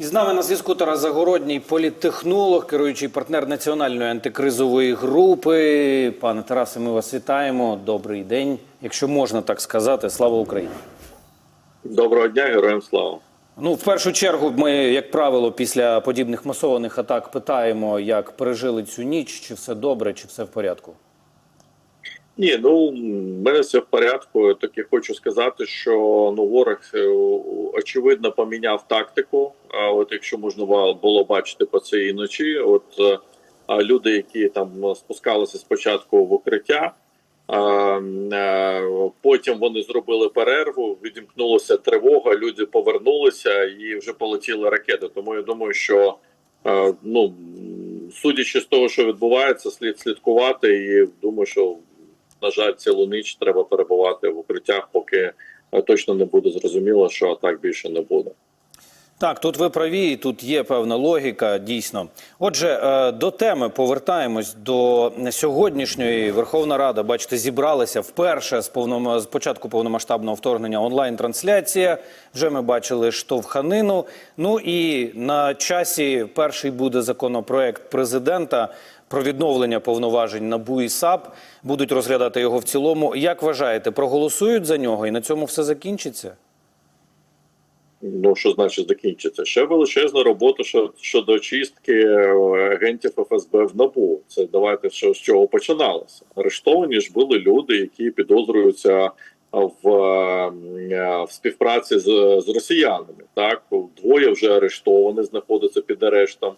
І з нами на зв'язку Тарас Загородній, політтехнолог, керуючий партнер національної антикризової групи. Пане Тарасе, ми вас вітаємо. Добрий день. Якщо можна так сказати, слава Україні. Доброго дня, героям слава. Ну, в першу чергу, ми, як правило, після подібних масованих атак питаємо, як пережили цю ніч, чи все добре, чи все в порядку. Ні, ну в мене все в порядку. Так я хочу сказати, що ну ворог е, очевидно поміняв тактику. А от якщо можна було бачити по цій ночі, от е, а люди, які там спускалися спочатку в укриття, а, е, потім вони зробили перерву, відімкнулася тривога, люди повернулися і вже полетіли ракети. Тому я думаю, що е, ну судячи з того, що відбувається, слід слідкувати, і думаю, що на жаль, цілу ніч треба перебувати в укриттях, поки е, точно не буде зрозуміло, що атак більше не буде. Так, тут ви праві, і тут є певна логіка, дійсно. Отже, е, до теми повертаємось до сьогоднішньої Верховна Рада. Бачите, зібралася вперше з повном з початку повномасштабного вторгнення онлайн-трансляція. Вже ми бачили штовханину. Ну і на часі перший буде законопроект президента про відновлення повноважень НАБУ і САП. Будуть розглядати його в цілому. Як вважаєте, проголосують за нього і на цьому все закінчиться? Ну що значить закінчиться? Ще величезна робота щодо очистки е, агентів ФСБ в НАБУ. Це давайте що з чого починалося. Арештовані ж були люди, які підозрюються в, е, в співпраці з, з росіянами. Так двоє вже арештовані, знаходяться під арештом.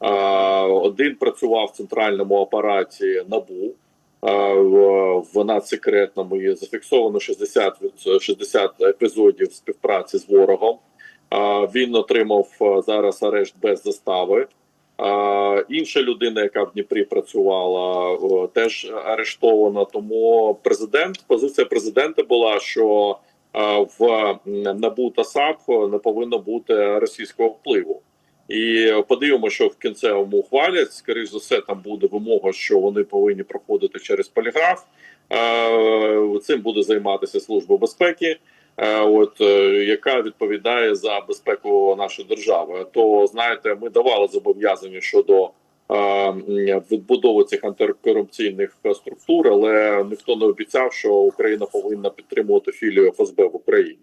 Один працював в центральному апараті НАБУ. в- надсекретному і зафіксовано 60, від- 60 епізодів співпраці з ворогом. Він отримав зараз арешт без застави. Інша людина, яка в Дніпрі працювала, теж арештована. Тому президент позиція президента була, що в НАБУ та САП не повинно бути російського впливу. І подивимося, що в кінцевому ухвалять. Скоріше за все, там буде вимога, що вони повинні проходити через поліграф. Е, Цим буде займатися служба безпеки, е, от е, яка відповідає за безпеку нашої держави. То знаєте, ми давали зобов'язання щодо відбудови цих антикорупційних структур, але ніхто не обіцяв, що Україна повинна підтримувати філію ФСБ в Україні.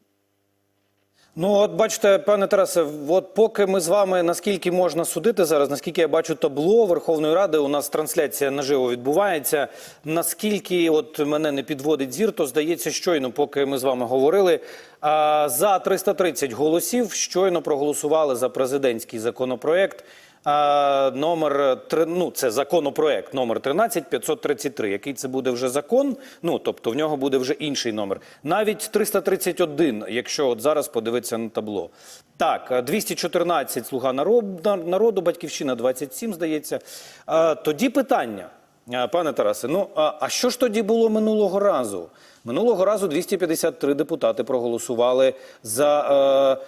Ну, от бачите, пане Тарасе, от поки ми з вами наскільки можна судити зараз, наскільки я бачу табло Верховної Ради, у нас трансляція наживо відбувається. Наскільки от мене не підводить зір, то здається, щойно, поки ми з вами говорили, за 330 голосів щойно проголосували за президентський законопроект. Номер ну, це законопроект номер 13533. Який це буде вже закон? Ну тобто в нього буде вже інший номер. Навіть 331, якщо от зараз подивитися на табло. Так, а 214 слуга народу, батьківщина 27, здається. Тоді питання. Пане Тарасе, ну а що ж тоді було минулого разу? Минулого разу 253 депутати проголосували за, е,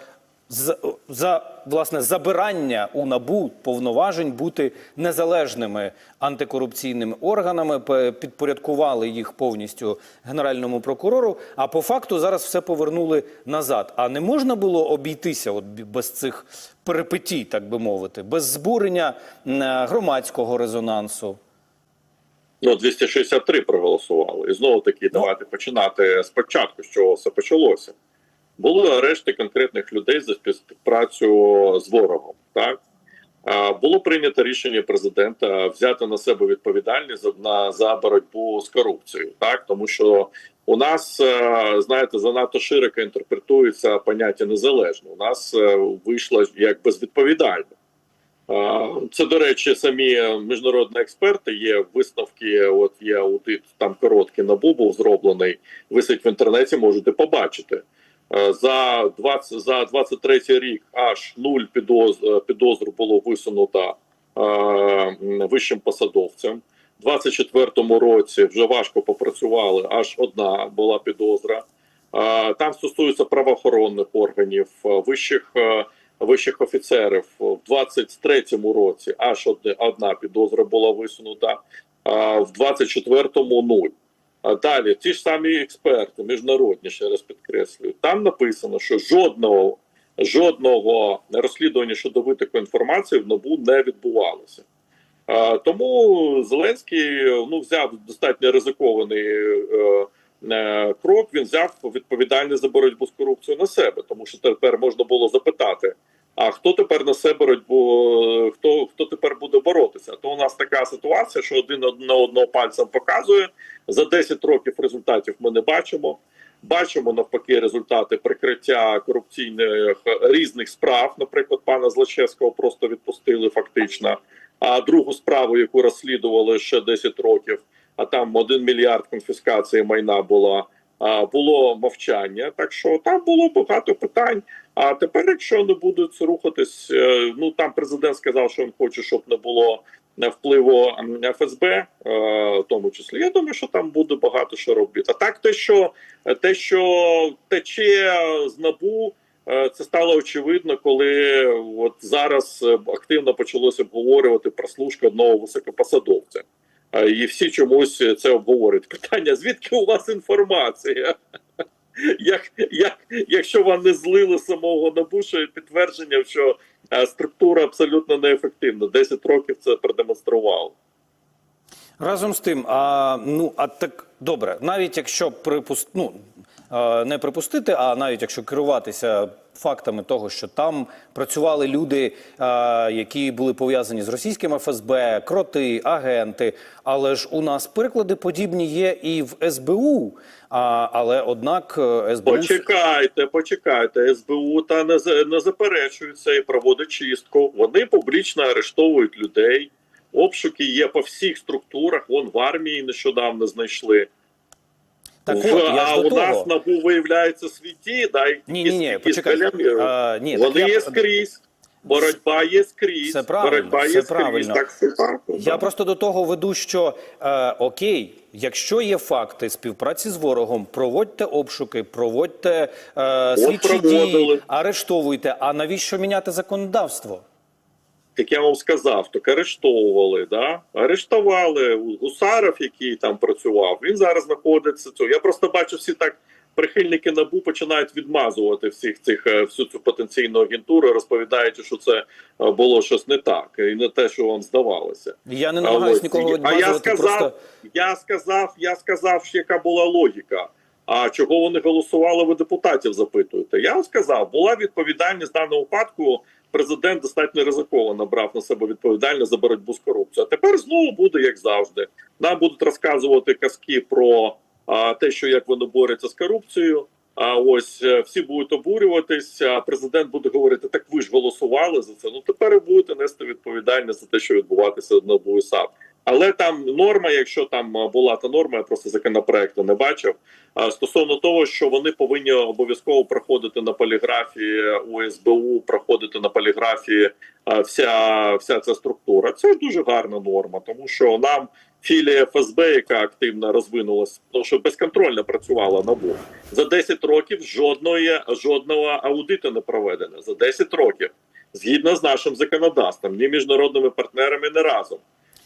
за, за власне забирання у набу повноважень бути незалежними антикорупційними органами, підпорядкували їх повністю генеральному прокурору. А по факту зараз все повернули назад. А не можна було обійтися от без цих перипетій, так би мовити, без збурення громадського резонансу. Ну, 263 проголосували. І знову таки, давайте починати спочатку, з чого все почалося. Були арешти конкретних людей за співпрацю з ворогом. Так було прийнято рішення президента взяти на себе відповідальність на за боротьбу з корупцією, так тому що у нас е, знаєте занадто широко інтерпретується поняття незалежно. У нас е, вийшло як безвідповідально. Це, до речі, самі міжнародні експерти. Є висновки. От є аудит, там короткий набу був зроблений. Висить в інтернеті, можете побачити. Е, За 20, за 23 рік аж нуль підоз, е, підозр було висунуто е, вищим посадовцям. У 24 році вже важко попрацювали. Аж одна була підозра. Е, Там стосується правоохоронних органів, е, вищих. е, вищих офіцерів в 23-му році аж одна підозра була висунута, а в 24-му нуль. А далі ті ж самі експерти, міжнародні, ще раз підкреслюю, там написано, що жодного жодного розслідування щодо витоку інформації в НАБУ не відбувалося. Е, Тому Зеленський ну, взяв достатньо ризикований е, е, крок. Він взяв відповідальність за боротьбу з корупцією на себе, тому що тепер можна було запитати: а хто тепер на себе боротьбу, хто, хто тепер буде боротися? То у нас така ситуація, що один на одного пальцем показує за 10 років результатів. Ми не бачимо. Бачимо навпаки результати прикриття корупційних різних справ. Наприклад, пана Злочевського просто відпустили фактично. А другу справу, яку розслідували ще 10 років, а там 1 мільярд конфіскації майна була. Було мовчання, так що там було багато питань. А тепер, якщо не будуть рухатись, е, ну там президент сказав, що він хоче, щоб не було впливу ФСБ, е, в тому числі. Я думаю, що там буде багато що робити. А так, те, що те, що тече з набу. Е, Це стало очевидно, коли от зараз е, активно почалося обговорювати прослушка одного високопосадовця. Е, І всі чомусь це обговорюють. Питання: звідки у вас інформація? Як, як, якщо вам не злили самого НАБУ, що підтвердження, що е, структура абсолютно неефективна. 10 років це продемонструвало. Разом з тим, а ну а так добре, навіть якщо припуст... ну, е, не припустити, а навіть якщо керуватися фактами того, що там працювали люди, е, які були пов'язані з російським ФСБ, кроти, агенти. Але ж у нас приклади подібні є і в СБУ. Але однак е, СБУ Почекайте, почекайте. СБУ та не, не заперечується і проводить чистку. Вони публічно арештовують людей. Обшуки є по всіх структурах. Вон в армії нещодавно знайшли. Так В- от я а ж до у того. нас набу виявляється світі, да, і Ні, ні, ні, якісь А, ні, так Вони я- є скрізь. Боротьба є скрізь. Все правильно, Боротьба все є скрізь. правильно. Так, все так. Я просто до того веду, що е, окей, якщо є факти співпраці з ворогом, проводьте обшуки, проводьте е, слідчі дії, арештовуйте. А навіщо міняти законодавство? Як я вам сказав, так арештовували, да? арештували Гусаров, який там працював. Він зараз знаходиться. Цього. Я просто бачу, всі так прихильники набу починають відмазувати всіх цих е, всю цю потенційну агентуру, розповідаючи, що це е, було щось не так, і не те, що вам здавалося. Я не намагаюся нікого а я сказав, Просто я сказав, я сказав, що яка була логіка. А чого вони голосували, ви депутатів запитуєте? Я вам сказав, була відповідальність в даному випадку. Президент достатньо ризиковано брав на себе відповідальність за боротьбу з корупцією. А тепер знову буде як завжди. Нам будуть розказувати казки про а, те, що як вони борються з корупцією. А ось е, всі будуть обурюватися. А президент буде говорити: так ви ж голосували за це. Ну тепер і будете нести відповідальність за те, що відбуватися на САП. Але там норма, якщо там була та норма, я просто законопроекту не бачив. Стосовно того, що вони повинні обов'язково проходити на поліграфії у СБУ, проходити на поліграфії вся, вся ця структура. Це дуже гарна норма, тому що нам філія ФСБ, яка активно розвинулася, тому що безконтрольно працювала НАБУ, за 10 років жодної жодного аудиту не проведено. За 10 років, згідно з нашим законодавством, ні міжнародними партнерами, не разом.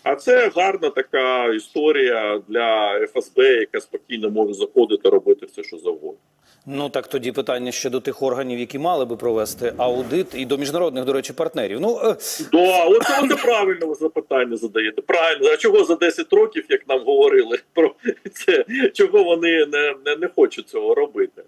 А це гарна така історія для ФСБ, яка спокійно може заходити, робити все, що завгодно. ну так тоді питання ще до тих органів, які мали би провести аудит, і до міжнародних, до речі, партнерів. Ну е, Да, оце, оце правильно ви запитання задаєте. Правильно, а чого за 10 років, як нам говорили про це, чого вони не, не, не хочуть цього робити?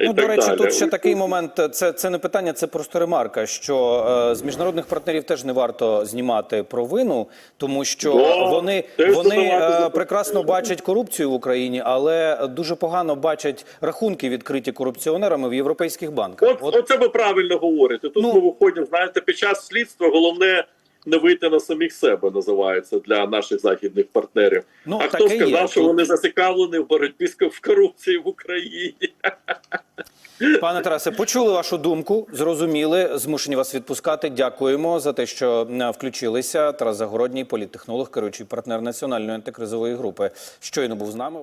Ну, до речі, далі. тут ще такий момент. Це, це не питання, це просто ремарка. Що е, з міжнародних партнерів теж не варто знімати провину, тому що Да, вони, вони е, прекрасно бачать корупцію в Україні, але дуже погано бачать рахунки відкриті корупціонерами в європейських банках. От, оце ви правильно говорите. Тут Ну- ми виходимо, знаєте, під час слідства головне не вийти на самих себе, називається для наших західних партнерів. Ну, а хто таке є. сказав, що вони зацікавлені в боротьбі з в корупції в Україні? Пане Тарасе, почули вашу думку, зрозуміли, змушені вас відпускати. Дякуємо за те, що е, включилися. Тарас Загородній, політтехнолог, керуючий партнер національної антикризової групи. Щойно був з нами.